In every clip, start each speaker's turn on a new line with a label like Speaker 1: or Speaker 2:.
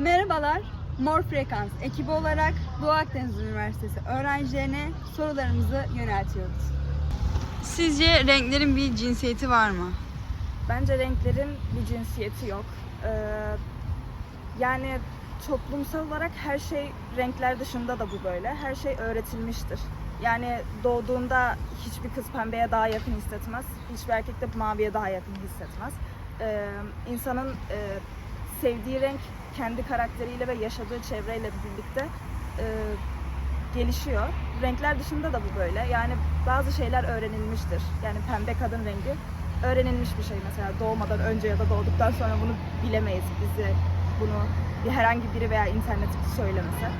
Speaker 1: Merhabalar, Mor Frekans ekibi olarak Doğu Akdeniz Üniversitesi öğrencilerine sorularımızı yöneltiyoruz. Sizce renklerin bir cinsiyeti var mı?
Speaker 2: Bence renklerin bir cinsiyeti yok. Ee, yani toplumsal olarak her şey renkler dışında da bu böyle. Her şey öğretilmiştir. Yani doğduğunda hiçbir kız pembeye daha yakın hissetmez. Hiçbir erkek de maviye daha yakın hissetmez. Ee, insanın e, sevdiği renk kendi karakteriyle ve yaşadığı çevreyle birlikte e, gelişiyor. Renkler dışında da bu böyle. Yani bazı şeyler öğrenilmiştir. Yani pembe kadın rengi öğrenilmiş bir şey mesela doğmadan önce ya da doğduktan sonra bunu bilemeyiz bizi bunu bir herhangi biri veya internet söylemese.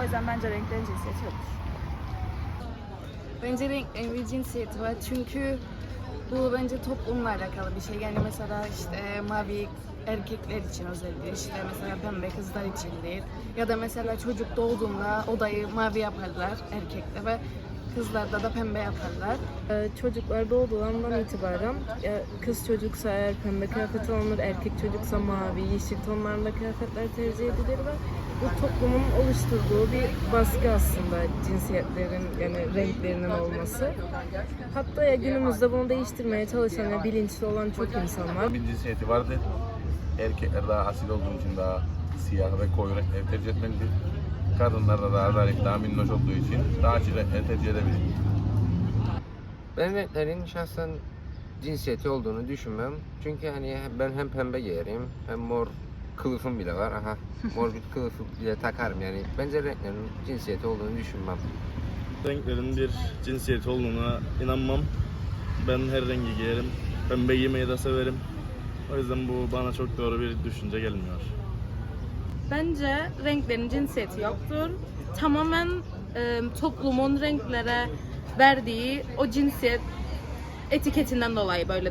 Speaker 2: O yüzden bence renklerin cinsiyeti yoktur.
Speaker 3: Bence renklerin bir cinsiyeti var çünkü bu bence toplumla alakalı bir şey. Yani mesela işte mavi erkekler için özellikle işte mesela pembe kızlar için değil. Ya da mesela çocuk doğduğunda odayı mavi yaparlar erkekte ve kızlarda da pembe yaparlar.
Speaker 4: Ee, Çocuklar doğduğu andan itibaren e, kız çocuksa eğer pembe kıyafet alınır, erkek çocuksa mavi, yeşil tonlarla kıyafetler tercih edilir ve bu toplumun oluşturduğu bir baskı aslında cinsiyetlerin yani renklerinin olması. Hatta ya günümüzde bunu değiştirmeye çalışan ve bilinçli olan çok insan var.
Speaker 5: Bir cinsiyeti vardı. Erkekler daha asil olduğu için daha siyah ve koyu renkleri tercih etmelidir. Kadınlar da daha zarif, daha minnoş olduğu için daha tercih edebilir.
Speaker 6: Ben renklerin şahsen cinsiyeti olduğunu düşünmem. Çünkü hani ben hem pembe giyerim hem mor kılıfım bile var. Aha mor bir kılıfı bile takarım yani. Bence renklerin cinsiyeti olduğunu düşünmem.
Speaker 7: renklerin bir cinsiyeti olduğuna inanmam. Ben her rengi giyerim. Pembe giymeyi de severim. O yüzden bu bana çok doğru bir düşünce gelmiyor.
Speaker 8: Bence renklerin cinsiyeti yoktur. Tamamen e, toplumun renklere verdiği o cinsiyet etiketinden dolayı böyle